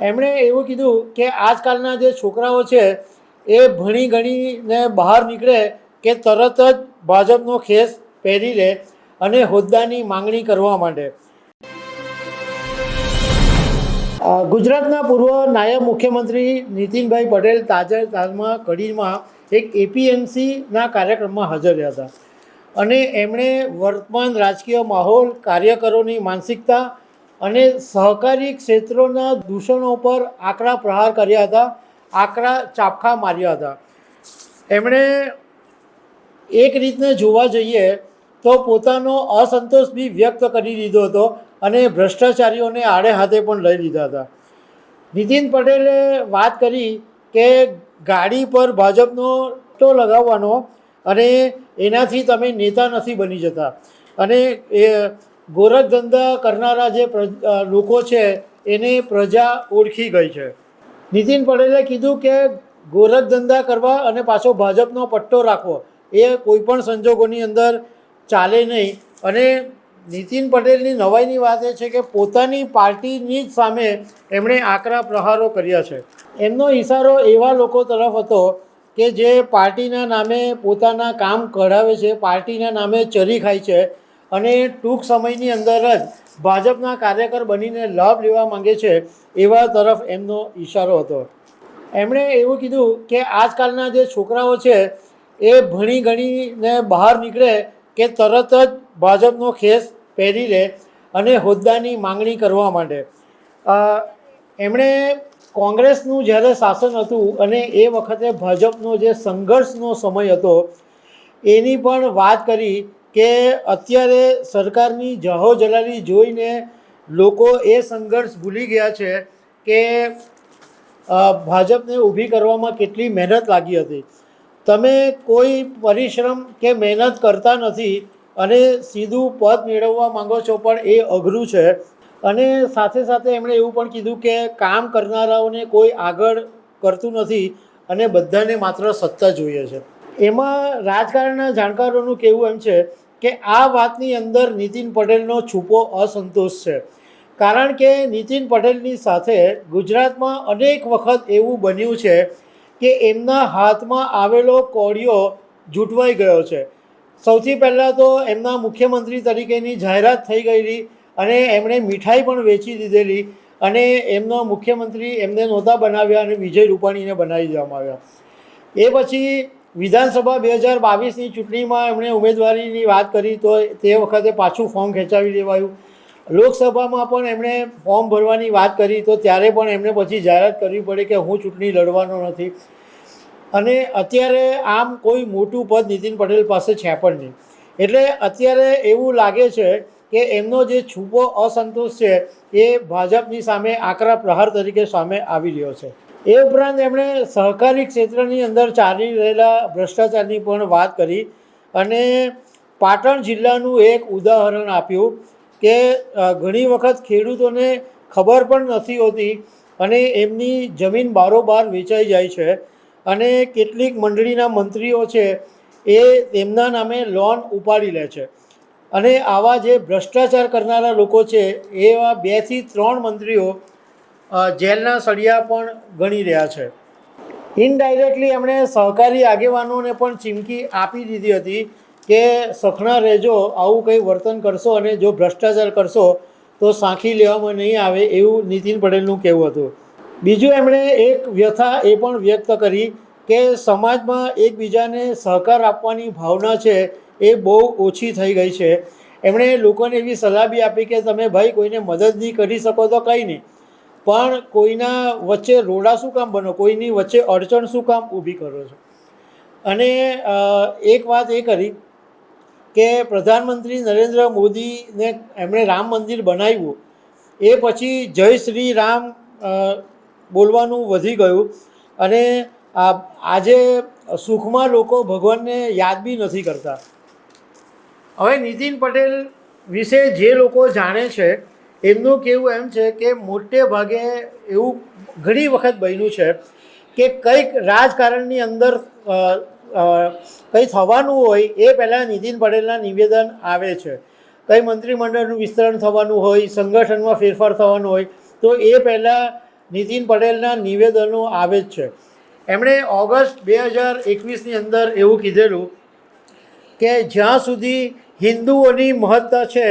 એમણે એવું કીધું કે આજકાલના જે છોકરાઓ છે, એ ભણી ગણીને બહાર નીકળે કે તરત જ ભાજપનો ખેસ પહેરી લે અને હોદ્દાની માંગણી કરવા માંડે. ગુજરાતના પૂર્વ નાયબ મુખ્યમંત્રી નીતિનભાઈ પટેલ તાજેતરમાં કડીમાં એક એપીએમસીના કાર્યક્રમમાં હાજર રહ્યા હતા. અને એમણે વર્તમાન રાજકીય માહોલ, કાર્યકરોની માનસિકતા અને સહકારી ક્ષેત્રોના દૂષણો પર આકરા પ્રહાર કર્યા હતા, આકરા ચાપખા માર્યા હતા. એમણે એક રીતને જોવા જઈએ તો પોતાનો અસંતોષ બી વ્યક્ત કરી દીધો હતો અને ભ્રષ્ટાચારીઓને આડે હાથે પણ લઈ લીધા હતા. નીતિન પટેલે વાત કરી કે ગાડી પર ભાજપનો તો લગાવવાનો અને એનાથી તમે નેતા નથી બની જતા. અને એ ગોરખ ધંધા કરનારા જે લોકો છે, એને પ્રજા ઓળખી ગઈ છે. નીતિન પટેલે કીધું કે ગોરખ ધંધા કરવા અને પાછો ભાજપનો પટ્ટો રાખવો, એ કોઈ પણ સંજોગોની અંદર ચાલે નહીં. અને નીતિન પટેલની નવાઈની વાત એ છે કે પોતાની પાર્ટીની જ સામે એમણે આકરા પ્રહારો કર્યા છે. એમનો ઇશારો એવા લોકો તરફ હતો કે જે પાર્ટીના નામે પોતાના કામ કઢાવે છે, પાર્ટીના નામે ચરી ખાય છે અને ટૂંક સમયની અંદર જ ભાજપના કાર્યકર બનીને લાભ લેવા માંગે છે એવા તરફ એમનો ઈશારો હતો. એમણે એવું કીધું કે આજકાલના જે છોકરાઓ છે એ ભણી ગણીને બહાર નીકળે કે તરત જ ભાજપનો ખેસ પહેરી લે અને હોદ્દાની માંગણી કરવા માંડે. એમણે કોંગ્રેસનું જ્યારે શાસન હતું અને એ વખતે ભાજપનો જે સંઘર્ષનો સમય હતો એની પણ વાત કરી કે અત્યારે સરકારની જહો જલાલી જોઈને લોકો એ સંઘર્ષ ભૂલી ગયા છે કે ભાજપને ઊભી કરવામાં કેટલી મહેનત લાગી હતી. તમે કોઈ પરિશ્રમ કે મહેનત કરતા નથી અને સીધું પદ મેળવવા માંગો છો પણ એ અઘરું છે. અને સાથે સાથે એમણે એવું પણ કીધું કે કામ કરનારાઓને કોઈ આગળ કરતું નથી અને બધાને માત્ર સત્તા જોઈએ છે. એમાં રાજકારણના જાણકારોનું કહેવું એમ છે કે આ વાતની અંદર નીતિન પટેલનો છૂપો અસંતોષ છે. કારણ કે નીતિન પટેલની સાથે ગુજરાતમાં અનેક વખત એવું બન્યું છે કે એમના હાથમાં આવેલો કોડિયો જૂટવાઈ ગયો છે. સૌથી પહેલાં તો એમના મુખ્યમંત્રી તરીકેની જાહેરાત થઈ ગયેલી અને એમણે મીઠાઈ પણ વેચી દીધેલી અને એમનો મુખ્યમંત્રી એમને નહોતા બનાવ્યા અને વિજય રૂપાણીને બનાવી દેવામાં આવ્યા. એ પછી વિધાનસભા બે હજાર બાવીસની ચૂંટણીમાં એમણે ઉમેદવારીની વાત કરી તો તે વખતે પાછું ફોર્મ ખેંચાવી લેવાયું લોકસભામાં પણ એમણે ફોર્મ ભરવાની વાત કરી તો ત્યારે પણ એમણે પછી જાહેરાત કરવી પડે કે હું ચૂંટણી લડવાનો નથી. અને અત્યારે આમ કોઈ મોટું પદ નીતિન પટેલ પાસે છે પણ નહીં. એટલે અત્યારે એવું લાગે છે કે એમનો જે છૂપો અસંતોષ છે એ ભાજપની સામે આકરા પ્રહાર તરીકે સામે આવી રહ્યો છે. એ ઉપરાંત એમણે સહકારી ક્ષેત્રની અંદર ચાલી રહેલા ભ્રષ્ટાચારની પણ વાત કરી અને પાટણ જિલ્લાનું એક ઉદાહરણ આપ્યું કે ઘણી વખત ખેડૂતોને ખબર પણ નથી હોતી અને એમની જમીન બારોબાર વેચાઈ જાય છે અને કેટલીક મંડળીના મંત્રીઓ છે એ તેમના નામે લોન ઉપાડી લે છે. અને આવા જે ભ્રષ્ટાચાર કરનારા લોકો છે, એવા બેથી ત્રણ મંત્રીઓ જેલના સળિયા પણ ગણી રહ્યા છે. ઇનડાયરેક્ટલી એમણે સહકારી આગેવાનોને પણ ચીમકી આપી દીધી હતી કે સખણા રહેજો, આવું કંઈ વર્તન કરશો અને જો ભ્રષ્ટાચાર કરશો તો સાંખી લેવામાં નહીં આવે એવું નીતિન પટેલનું કહેવું હતું. બીજું એમણે એક વ્યથા એ પણ વ્યક્ત કરી કે સમાજમાં એકબીજાને સહકાર આપવાની ભાવના છે એ બહુ ઓછી થઈ ગઈ છે. એમણે લોકોને એવી સલાહ બી આપી કે તમે ભાઈ કોઈને મદદ નહીં કરી શકો તો કંઈ નહીં. પણ કોઈના વચ્ચે રોડા શું કામ બનો? કોઈની વચ્ચે અડચણ શું કામ ઊભી કરો છો? અને એક વાત એ કરી કે પ્રધાનમંત્રી નરેન્દ્ર મોદીને એમણે રામ મંદિર બનાવ્યું, એ પછી જય શ્રી રામ બોલવાનું વધી ગયું. અને આજે સુખમાં લોકો ભગવાનને યાદ બી નથી કરતા. હવે નીતિન પટેલ વિશે જે લોકો જાણે છે એમનું કહેવું એમ છે કે મોટે ભાગે એવું ઘણી વખત બન્યું છે કે કંઈક રાજકારણની અંદર કંઈ થવાનું હોય એ પહેલાં નીતિન પટેલના નિવેદન આવે છે. કંઈ મંત્રીમંડળનું વિસ્તરણ થવાનું હોય, સંગઠનમાં ફેરફાર થવાનું હોય, તો એ પહેલાં નીતિન પટેલના નિવેદનો આવે જ છે. એમણે ઓગસ્ટ બે હજાર એકવીસની અંદર એવું કીધેલું કે જ્યાં સુધી હિન્દુઓની મહત્તા છે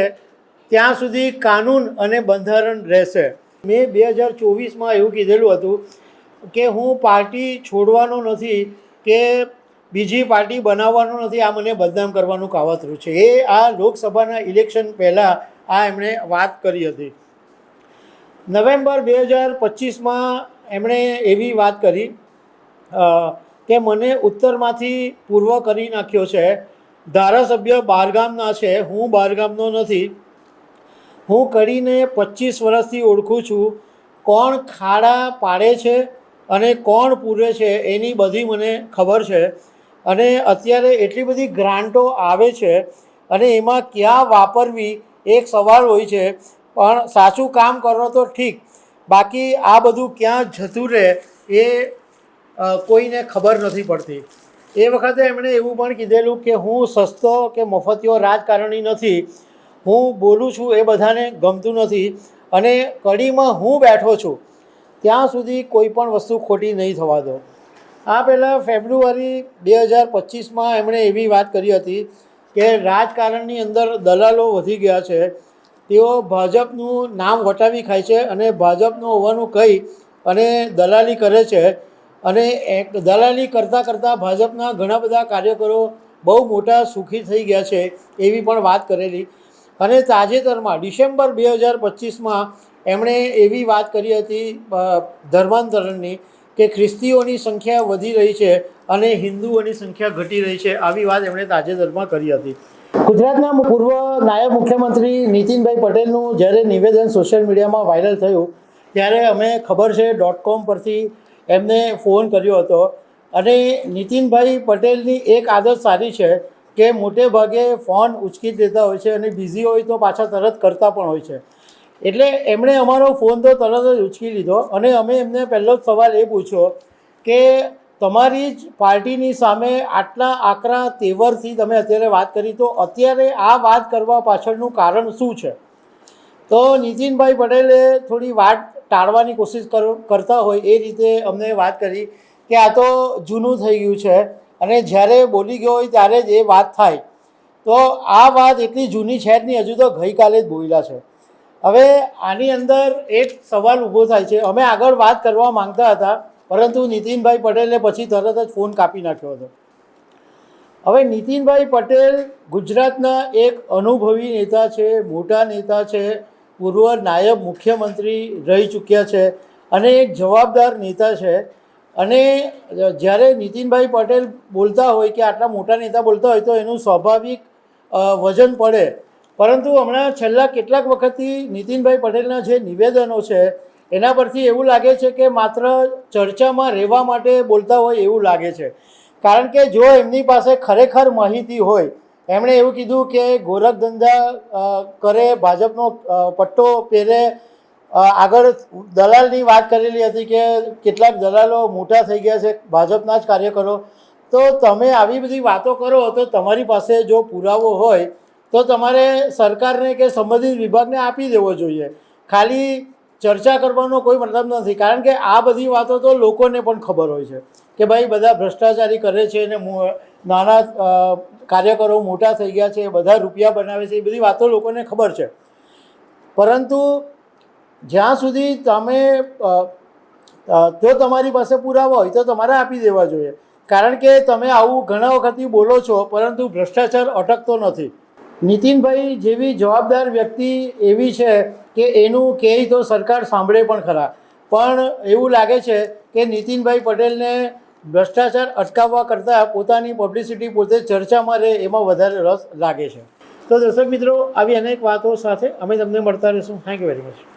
ત્યાં સુધી કાનૂન અને બંધારણ રહેશે. મેં બે હજાર ચોવીસમાં એવું કીધેલું હતું કે હું પાર્ટી છોડવાનો નથી કે બીજી પાર્ટી બનાવવાનો નથી, આ મને બદનામ કરવાનું કાવતરું છે. એ આ લોકસભાના ઇલેક્શન પહેલાં આ એમણે વાત કરી હતી. નવેમ્બર બે હજાર પચીસમાં એમણે એવી વાત કરી કે મને ઉત્તરમાંથી પૂર્વ કરી નાખ્યો છે. ધારાસભ્ય બહારગામના છે, હું બહારગામનો નથી. હું કડીને પચીસ વર્ષથી ઓળખું છું. કોણ ખાડા પાડે છે અને કોણ પૂરે છે એની બધી મને ખબર છે. અને અત્યારે એટલી બધી ગ્રાન્ટો આવે છે અને એમાં ક્યાં વાપરવી એક સવાલ હોય છે. પણ સાચું કામ કરો તો ઠીક. બાકી આ બધું ક્યાં જતું રહે એ કોઈને ખબર નથી પડતી. એ વખતે એમણે એવું પણ કીધેલું કે હું સસ્તો કે મફતિયો રાજકારણી નથી. હું બોલું છું એ બધાને ગમતું નથી અને કડીમાં હું બેઠો છું, ત્યાં સુધી કોઈ પણ વસ્તુ ખોટી નહીં થવા દો. આ પહેલાં ફેબ્રુઆરી બે હજાર પચીસમાં એમણે એવી વાત કરી હતી કે રાજકારણની અંદર દલાલો વધી ગયા છે, તેઓ ભાજપનું નામ વટાવી ખાય છે અને ભાજપનું હોવાનું કહી અને દલાલી કરે છે અને દલાલી કરતાં કરતાં ભાજપના ઘણા બધા કાર્યકરો બહુ મોટા સુખી થઈ ગયા છે એવી પણ વાત કરેલી. અને તાજેતરમાં ડિસેમ્બર બે હજાર પચીસમાં એમણે એવી વાત કરી હતી ધર્માંતરણની કે ખ્રિસ્તીઓની સંખ્યા વધી રહી છે અને હિન્દુઓની સંખ્યા ઘટી રહી છે, આવી વાત એમણે તાજેતરમાં કરી હતી. ગુજરાતના પૂર્વ નાયબ મુખ્યમંત્રી નીતિનભાઈ પટેલનું જ્યારે નિવેદન સોશિયલ મીડિયામાં વાયરલ થયું, ત્યારે અમે ખબર છે ડોટ કોમ પરથી એમને ફોન કર્યો હતો. અને નીતિનભાઈ પટેલની એક આદત સારી છે કે મોટે ભાગે ફોન ઉચકી દેતા હોય છે અને બિઝી હોય તો પાછા તરત કરતા પણ હોય છે. એટલે એમણે અમારો ફોન તો તરત જ ઉચકી લીધો અને અમે એમને પહેલો જ સવાલ એ પૂછ્યો કે તમારી જ પાર્ટીની સામે આટલા આકરા તેવરથી તમે અત્યારે વાત કરી, તો અત્યારે આ વાત કરવા પાછળનું કારણ શું છે? તો નીતિનભાઈ પટેલે થોડી વાત ટાળવાની કોશિશ કર, કરતા હોય એ રીતે અમને વાત કરી કે આ તો જૂનું થઈ ગયું છે. અને જ્યારે બોલી ગયો હોય ત્યારે જ એ વાત થાય. તો આ વાત એટલી જૂની છે જ હજુ તો ગઈકાલે જ બોલ્યા છે. હવે આની અંદર એક સવાલ ઊભો થાય છે. અમે આગળ વાત કરવા માંગતા હતા, પરંતુ નીતિનભાઈ પટેલે પછી તરત જ ફોન કાપી નાખ્યો હતો. હવે નીતિનભાઈ પટેલ ગુજરાતના એક અનુભવી નેતા છે, મોટા નેતા છે, પૂર્વ નાયબ મુખ્યમંત્રી રહી ચૂક્યા છે અને એક જવાબદાર નેતા છે. અને જ્યારે નીતિનભાઈ પટેલ બોલતા હોય કે આટલા મોટા નેતા બોલતા હોય તો એનું સ્વાભાવિક વજન પડે. પરંતુ હમણાં છેલ્લા કેટલાક વખતથી નીતિનભાઈ પટેલના જે નિવેદનો છે, એના પરથી એવું લાગે છે કે માત્ર ચર્ચામાં રહેવા માટે બોલતા હોય એવું લાગે છે. કારણ કે જો એમની પાસે ખરેખર માહિતી હોય, એમણે એવું કીધું કે ગોરખ ધંધા કરે, ભાજપનો પટ્ટો પહેરે આગળ દલાલની વાત કરેલી હતી કે કેટલાક દલાલો મોટા થઈ ગયા છે, ભાજપના જ કાર્યકરો. તો તમે આવી બધી વાતો કરો, તો તમારી પાસે જો પુરાવો હોય, તો તમારે સરકારને કે સંબંધિત વિભાગને આપી દેવો જોઈએ. ખાલી ચર્ચા કરવાનો કોઈ મતલબ નથી, કારણ કે આ બધી વાતો તો લોકોને પણ ખબર હોય છે કે ભાઈ બધા ભ્રષ્ટાચારી કરે છે અને નાના કાર્યકરો મોટા થઈ ગયા છે, બધા રૂપિયા બનાવે છે, એ બધી વાતો લોકોને ખબર છે. પરંતુ જ્યાં સુધી તમે જો તમારી પાસે પુરાવા હોય તો તમારે આપી દેવા જોઈએ. કારણ કે તમે આવું ઘણા વખતથી બોલો છો, પરંતુ ભ્રષ્ટાચાર અટકતો નથી. નીતિનભાઈ જેવી જવાબદાર વ્યક્તિ એવી છે કે એનું કહે તો સરકાર સાંભળે પણ ખરા. પણ એવું લાગે છે કે નીતિનભાઈ પટેલને ભ્રષ્ટાચાર અટકાવવા કરતાં પોતાની પબ્લિસિટી પોતે ચર્ચામાં રહે એમાં વધારે રસ લાગે છે. તો દર્શક મિત્રો, આવી અનેક વાતો સાથે અમે તમને મળતા રહીશું. Thank you very much